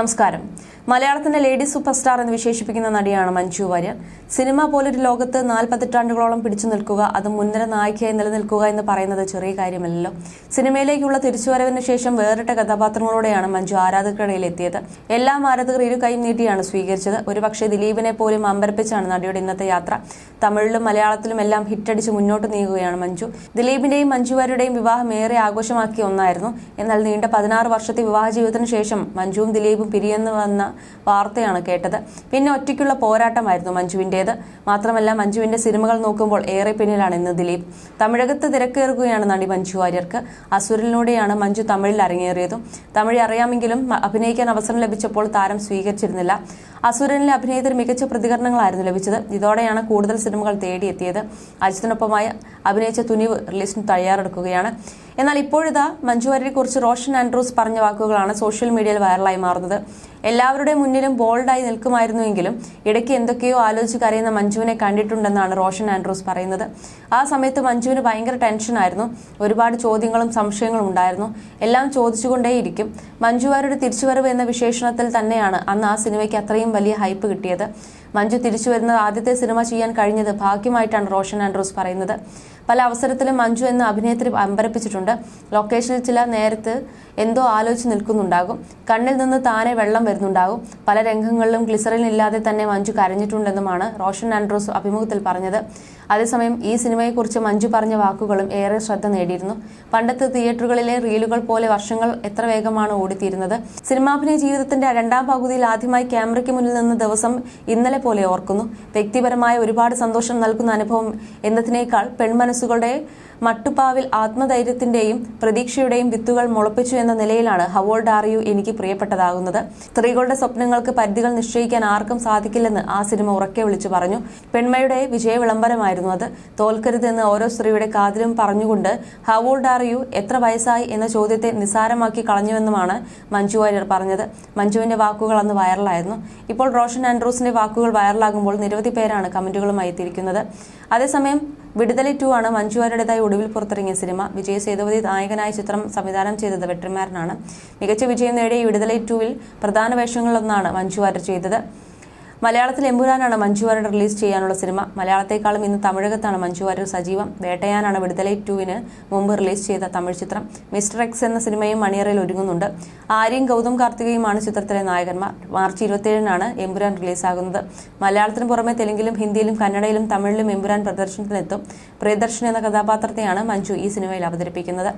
നമസ്കാരം. മലയാളത്തിന്റെ lady super star എന്ന് വിശേഷിപ്പിക്കുന്ന നടിയാണ് മഞ്ജു വാര്യർ. സിനിമ പോലൊരു ലോകത്ത് നാൽപ്പത്തെട്ടാണ്ടുകളോളം പിടിച്ചു നിൽക്കുക അത് മുൻനിര നായികയായി നിലനിൽക്കുക എന്ന് പറയുന്നത് ചെറിയ കാര്യമല്ലല്ലോ. സിനിമയിലേക്കുള്ള തിരിച്ചുവരവിന് ശേഷം വേറിട്ട കഥാപാത്രങ്ങളോടെയാണ് മഞ്ജു ആരാധകരുടെ എത്തിയത് എല്ലാ ആരാധകർ ഇരു കൈയും നീട്ടിയാണ് സ്വീകരിച്ചത്. ഒരുപക്ഷെ ദിലീപിനെ പോലും അമ്പരപ്പിച്ചാണ് നടിയുടെ ഇന്നത്തെ യാത്ര. തമിഴിലും മലയാളത്തിലും എല്ലാം ഹിറ്റടിച്ച് മുന്നോട്ട് നീങ്ങുകയാണ് മഞ്ജു. ദിലീപിന്റെയും മഞ്ജു വാര്യരുടെയും വിവാഹം ഏറെ ആഘോഷമാക്കിയ ഒന്നായിരുന്നു. എന്നാൽ നീണ്ട പതിനാറ് വർഷത്തെ വിവാഹ ജീവിതത്തിന് ശേഷം മഞ്ജുവും ദിലീപും പിരിയെന്ന് വന്ന വാർത്തയാണ് കേട്ടത്. പിന്നെ ഒറ്റയ്ക്കുള്ള പോരാട്ടമായിരുന്നു മഞ്ജുവിന്റേത് മാത്രമല്ല മഞ്ജുവിന്റെ സിനിമകൾ നോക്കുമ്പോൾ ഏറെ പിന്നിലാണ് ഇന്ന് ദിലീപ്. തമിഴകത്ത് തിരക്കേറുകയാണ് നടി മഞ്ജു വാര്യർക്ക്. അസുരനിലൂടെയാണ് മഞ്ജു തമിഴിൽ അരങ്ങേറിയതും. തമിഴ് അറിയാമെങ്കിലും അഭിനയിക്കാൻ അവസരം ലഭിച്ചപ്പോൾ താരം സ്വീകരിച്ചിരുന്നില്ല. അസുരനിലെ അഭിനയത്തിന് മികച്ച പ്രതികരണങ്ങളായിരുന്നു ലഭിച്ചത്. ഇതോടെയാണ് കൂടുതൽ സിനിമകൾ തേടിയെത്തിയത്. അജിത്തിനൊപ്പമായി അഭിനയിച്ച തുനിവ് റിലീസിന് തയ്യാറെടുക്കുകയാണ്. എന്നാൽ ഇപ്പോഴിതാ മഞ്ജു വാര്യരെ കുറിച്ച് റോഷൻ ആൻഡ്രൂസ് പറഞ്ഞ വാക്കുകളാണ് സോഷ്യൽ മീഡിയയിൽ വൈറലായി മാറുന്നത്. എല്ലാവരുടെയും മുന്നിലും ബോൾഡായി നിൽക്കുമായിരുന്നുവെങ്കിലും ഇടയ്ക്ക് എന്തൊക്കെയോ ആലോചിച്ച് കരയുന്ന മഞ്ജുവിനെ കണ്ടിട്ടുണ്ടെന്നാണ് റോഷൻ ആൻഡ്രൂസ് പറയുന്നത്. ആ സമയത്ത് മഞ്ജുവിന് ഭയങ്കര ടെൻഷനായിരുന്നു. ഒരുപാട് ചോദ്യങ്ങളും സംശയങ്ങളും ഉണ്ടായിരുന്നു. എല്ലാം ചോദിച്ചുകൊണ്ടേയിരിക്കും മഞ്ജുവാരുടെ തിരിച്ചുവരവ് എന്ന വിശേഷണത്തിൽ തന്നെയാണ് അന്ന് ആ സിനിമയ്ക്ക് അത്രയും വലിയ ഹൈപ്പ് കിട്ടിയത്. മഞ്ജു തിരിച്ചു വരുന്നത് ആദ്യത്തെ സിനിമ ചെയ്യാൻ കഴിഞ്ഞത് ഭാഗ്യമായിട്ടാണ് റോഷൻ ആൻഡ്രൂസ് പറയുന്നത്. പല അവസരത്തിലും മഞ്ജു എന്ന അഭിനേത്രി അമ്പരപ്പിച്ചിട്ടുണ്ട്. ലൊക്കേഷനിൽ ചില നേരത്ത് എന്തോ ആലോചിച്ച് നിൽക്കുന്നുണ്ടാകും. കണ്ണിൽ നിന്ന് താനെ വെള്ളം വരുന്നുണ്ടാകും. പല രംഗങ്ങളിലും ഗ്ലിസറിൻ ഇല്ലാതെ തന്നെ മഞ്ജു കരഞ്ഞിട്ടുണ്ടെന്നുമാണ് റോഷൻ ആൻഡ്രൂസ് അഭിമുഖത്തിൽ പറഞ്ഞത്. അതേസമയം ഈ സിനിമയെക്കുറിച്ച് മഞ്ജു പറഞ്ഞ വാക്കുകളും ഏറെ ശ്രദ്ധ നേടിയിരുന്നു. പണ്ടത്തെ തിയേറ്ററുകളിലെ റീലുകൾ പോലെ വർഷങ്ങൾ എത്ര വേഗമാണ് ഓടിത്തീരുന്നത്. സിനിമാഭിനയ ജീവിതത്തിന്റെ രണ്ടാം പകുതിയിൽ ആദ്യമായി ക്യാമറയ്ക്ക് മുന്നിൽ നിന്ന് ദിവസം ഇന്നലെ പോലെ ഓർക്കുന്നു. വ്യക്തിപരമായ ഒരുപാട് സന്തോഷം നൽകുന്ന അനുഭവം എന്നതിനേക്കാൾ പെൺമനസ്സുകളുടെ മട്ടുപ്പാവിൽ ആത്മധൈര്യത്തിന്റെയും പ്രതീക്ഷയുടെയും വിത്തുകൾ മുളപ്പിച്ചു എന്ന നിലയിലാണ് ഹവോൾഡ് ആർ യു എനിക്ക് പ്രിയപ്പെട്ടതാകുന്നത്. സ്ത്രീകളുടെ സ്വപ്നങ്ങൾക്ക് പരിധികൾ നിശ്ചയിക്കാൻ ആർക്കും സാധിക്കില്ലെന്ന് ആ സിനിമ ഉറക്കെ വിളിച്ചു പറഞ്ഞു. പെൺമയുടെ വിജയ വിളംബരമായിരുന്നു അത്. തോൽക്കരുതെന്ന് ഓരോ സ്ത്രീയുടെ കാതിലും പറഞ്ഞുകൊണ്ട് ഹവോൾഡ് ആർ യു എത്ര വയസ്സായി? എന്ന ചോദ്യത്തെ നിസ്സാരമാക്കി കളഞ്ഞുവെന്നുമാണ് മഞ്ജു വാര്യർ പറഞ്ഞത്. മഞ്ജുവിന്റെ വാക്കുകൾ അന്ന് വൈറലായിരുന്നു. ഇപ്പോൾ റോഷൻ ആൻഡ്രൂസിന്റെ വാക്കുകൾ വൈറലാകുമ്പോൾ നിരവധി പേരാണ് കമന്റുകളുമായി എത്തിയിരിക്കുന്നത്. അതേസമയം വിടുതലി ടു ആണ് മഞ്ജുവാരുടേതായി ഒടുവിൽ പുറത്തിറങ്ങിയ സിനിമ. വിജയ് സേതുപതി നായകനായ ചിത്രം സംവിധാനം ചെയ്തത് വെട്രിമാരനാണ് മികച്ച വിജയം നേടിയ വിടുതലി ടുവിൽ പ്രധാന വേഷങ്ങളിലൊന്നാണ് മഞ്ജുവാരർ ചെയ്തത്. മലയാളത്തിൽ എമ്പുരാനാണ് മഞ്ജു വാര്യർ റിലീസ് ചെയ്യാനുള്ള സിനിമ. മലയാളത്തെക്കാളും ഇന്ന് തമിഴകത്താണ് മഞ്ജു വാര്യർ സജീവം. വേട്ടയാനാണ് വിടുതലൈ ടുവിന് മുമ്പ് റിലീസ് ചെയ്ത തമിഴ് ചിത്രം. മിസ്റ്റർ എക്സ് എന്ന സിനിമയും മണിയറയിൽ ഒരുങ്ങുന്നുണ്ട്. ആര്യം ഗൗതം കാർത്തികയുമാണ് ചിത്രത്തിലെ നായകന്മാർ. മാർച്ച് ഇരുപത്തിയേഴിനാണ് എമ്പുരാൻ റിലീസാകുന്നത്. മലയാളത്തിന് പുറമെ തെലുങ്കിലും ഹിന്ദിയിലും കന്നഡയിലും തമിഴിലും എമ്പുരാൻ പ്രദർശനത്തിനെത്തും. പ്രിയദർശൻ എന്ന കഥാപാത്രത്തെയാണ് മഞ്ജു ഈ സിനിമയിൽ അവതരിപ്പിക്കുന്നത്.